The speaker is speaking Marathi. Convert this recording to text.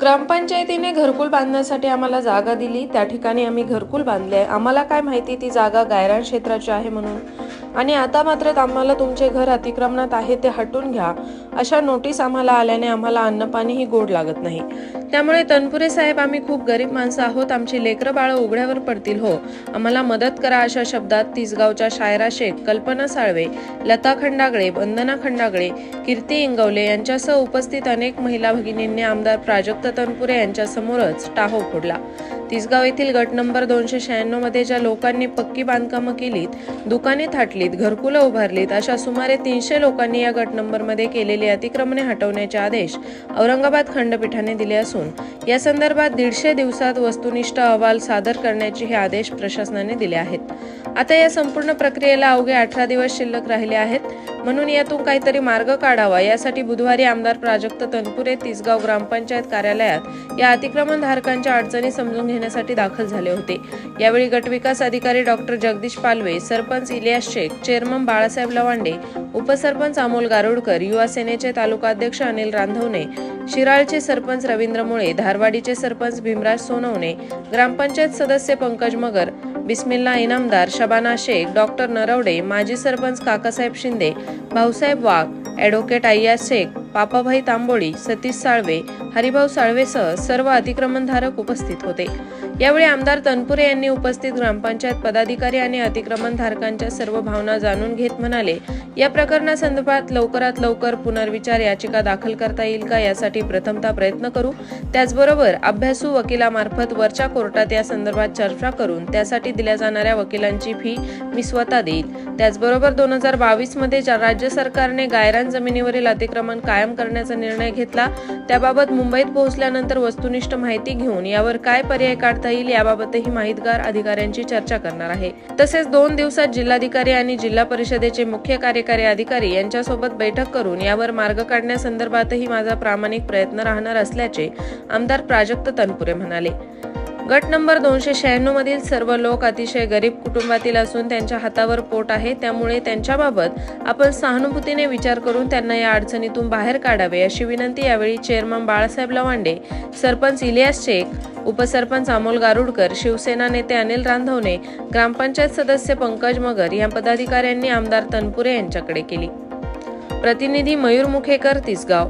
ग्रामपंचायतीने घरकुल बांधण्यासाठी आम्हाला जागा दिली. त्या ठिकाणी आम्ही घरकुल बांधले आम्हाला काय माहिती ती जागा गायरान क्षेत्राची आहे म्हणून? आणि आता मात्र आम्हाला तुमचे घर अतिक्रमणात आहे ते हटून घ्या. अशा नोटीस आम्हाला आल्याने आम्हाला अन्नपाणीही गोड लागत नाही. त्यामुळे तनपुरे साहेब आम्ही खूप गरीब माणसं आहोत. आमची लेकरं बाळं उघड्यावर पडतील हो. आम्हाला मदत करा अशा शब्दात तिसगावच्या शायरा शेख कल्पना साळवे लता खंडागळे वंदना खंडागळे कीर्ती इंगवले यांच्यासह उपस्थित अनेक महिला भगिनींनी आमदार प्राजक्त तनपुरे यांच्यासमोरच टाहो फोडला. तिसगाव येथील गट नंबर दोनशे शहाण्णवमध्ये ज्या लोकांनी पक्की बांधकामं केलीत दुकाने थाटली उभारलीत घरकुलं उभारलीत अशा सुमारे तीनशे लोकांनी या गट नंबरमध्ये केलेली अतिक्रमणे हटवण्याचे आदेश औरंगाबाद खंडपीठाने दिले असून या संदर्भात दीडशे दिवसात वस्तुनिष्ठ अहवाल सादर करण्याचे हे आदेश प्रशासनाने दिले आहेत. आता या संपूर्ण प्रक्रियेला अवघे अठरा दिवस शिल्लक राहिले आहेत. म्हणून यातून काहीतरी मार्ग काढावा. यासाठी बुधवारी आमदार प्राजक्त तनपुरे तिसगाव ग्रामपंचायत कार्यालयात या अतिक्रमण धारकांच्या अडचणी समजून घेण्यासाठी दाखल झाले होते. यावेळी गटविकास अधिकारी डॉक्टर जगदीश पालवे सरपंच इलियास शेख चेअरमन बाळासाहेब लवांडे उपसरपंच अमोल गारुडकर युवा सेनेचे तालुकाध्यक्ष अनिल रांधवणे शिराळचे सरपंच रवींद्र मुळे धारवाडीचे सरपंच भीमराज सोनवणे ग्रामपंचायत सदस्य पंकज मगर बिस्मिल्ला इनामदार शबाना शेख डॉक्टर नरवडे माजी सरपंच काकासाहेब शिंदे भाऊसाहेब वाघ ॲडव्होकेट अय्याज शेख पापाभाई तांबोळी सतीश साळवे हरिभाऊ साळवेसह सर्व अतिक्रमणधारक उपस्थित होते. यावेळी आमदार तनपुरे यांनी उपस्थित ग्रामपंचायत पदाधिकारी आणि अतिक्रमणधारकांच्या सर्व भावना जाणून घेत म्हणाले या प्रकरणासंदर्भात लवकरात लवकर पुनर्विचार याचिका दाखल करता येईल का यासाठी प्रथमतः प्रयत्न करू? त्याचबरोबर अभ्यासू वकिलामार्फत वरच्या कोर्टात या संदर्भात चर्चा करून त्यासाठी दिल्या जाणाऱ्या वकिलांची फी मी स्वतः देईल. त्याचबरोबर दोन हजार बावीसमध्ये ज्या राज्य सरकारने गायरान जमिनीवरील अतिक्रमण कायम करण्याचा निर्णय घेतला त्याबाबत मुंबईत पोहोचल्यानंतर वस्तुनिष्ठ माहिती घेऊन यावर काय पर्याय काढता येईल याबाबतही माहितगार अधिकाऱ्यांची चर्चा करणार आहे. तसेच दोन दिवसात जिल्हाधिकारी आणि जिल्हा परिषदेचे मुख्य कार्यकारी अधिकारी यांच्यासोबत बैठक करून यावर मार्ग काढण्यासंदर्भातही माझा प्रामाणिक प्रयत्न राहणार असल्याचे आमदार प्राजक्त तनपुरे म्हणाले. गट नंबर दोनशे शहाण्णवमधील सर्व लोक अतिशय गरीब कुटुंबातील असून त्यांच्या हातावर पोट आहे. त्यामुळे त्यांच्याबाबत आपण सहानुभूतीने विचार करून त्यांना या अडचणीतून बाहेर काढावे अशी विनंती यावेळी चेअरमन बाळासाहेब लवांडे सरपंच इलियास शेख उपसरपंच अमोल गारुडकर शिवसेना नेते अनिल रांधवणे ग्रामपंचायत सदस्य पंकज मगर या पदाधिकाऱ्यांनी आमदार तनपुरे यांच्याकडे केली. प्रतिनिधी मयूर मुखेकर तिसगाव.